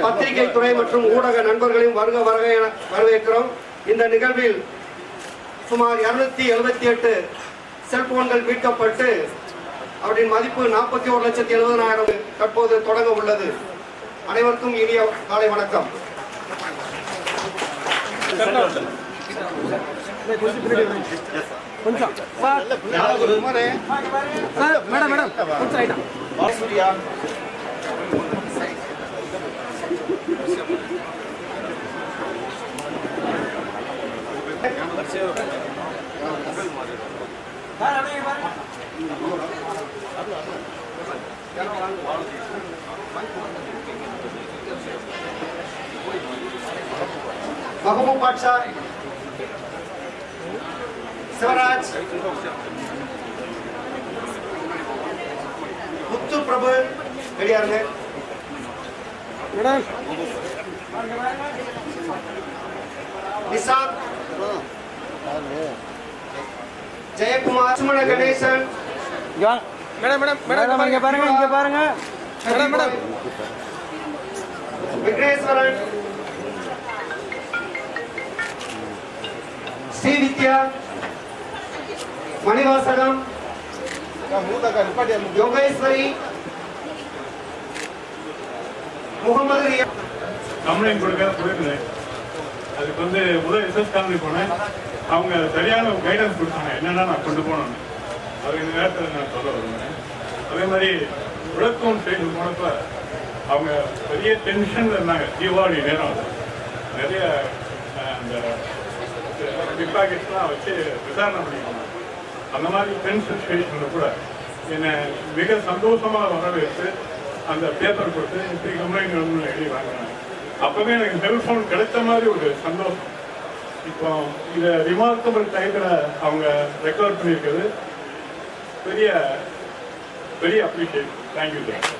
பத்திரிகை துறை மற்றும் ஊடக நண்பர்களையும் வருக வருக என வரவேற்கிறோம் இந்த நிகழ்வில் சுமார் இருநூத்தி எழுபத்தி எட்டு செல்போன்கள் மீட்கப்பட்டு அவற்றின் மதிப்பு நாற்பத்தி ஒரு லட்சத்தி எழுபதனாயிரம் தற்போது தொடங்க உள்ளது அனைவருக்கும் இனிய காலை வணக்கம் madam madam Mahaboob Badsha Sivaraj Muthu Prabhu ரெடியாருங்க Nishad Jayakumar Sumana Ganesan. Madam madam madam இங்க பாருங்க இங்க பாருங்க. Madam madam. Vigneswaran. Srividya Manivasagam. Yogeswari. Mohammed Riya complaint கொடுக்க அதுக்கு வந்து முதல் காலனி போனேன். அவங்க சரியான கைடன்ஸ் கொடுத்தாங்க. என்னென்ன நான் கொண்டு போனோம் அது இந்த நேரத்தில் நான் சொல்ல வருவேன் அதே மாதிரி விளக்கம் செய்து போனப்ப அவங்க பெரிய டென்ஷனில் இருந்தாங்க. தீபாவளி நேரம் நிறைய அந்த பிக்பாக்கெட்ஸ்லாம் வச்சு விசாரணை பண்ணிக்கணும் அந்த மாதிரி டென்ஷன் சுச்சுவேஷனில் கூட என்னை மிக சந்தோஷமாக வரவேற்று அந்த பேப்பர் கொடுத்து இப்படி கம்ப்ளைண்ட் எழுதி வாங்கினாங்க. அப்பவே எனக்கு செல்ஃபோன் கிடைச்ச மாதிரி ஒரு சந்தோஷம். இப்போ இதை ரிமார்க்கபிள் டைப்பில் அவங்க ரெக்கார்ட் பண்ணியிருக்கிறது. பெரிய பெரிய அப்ரிஷியேட் தேங்க்யூ சார்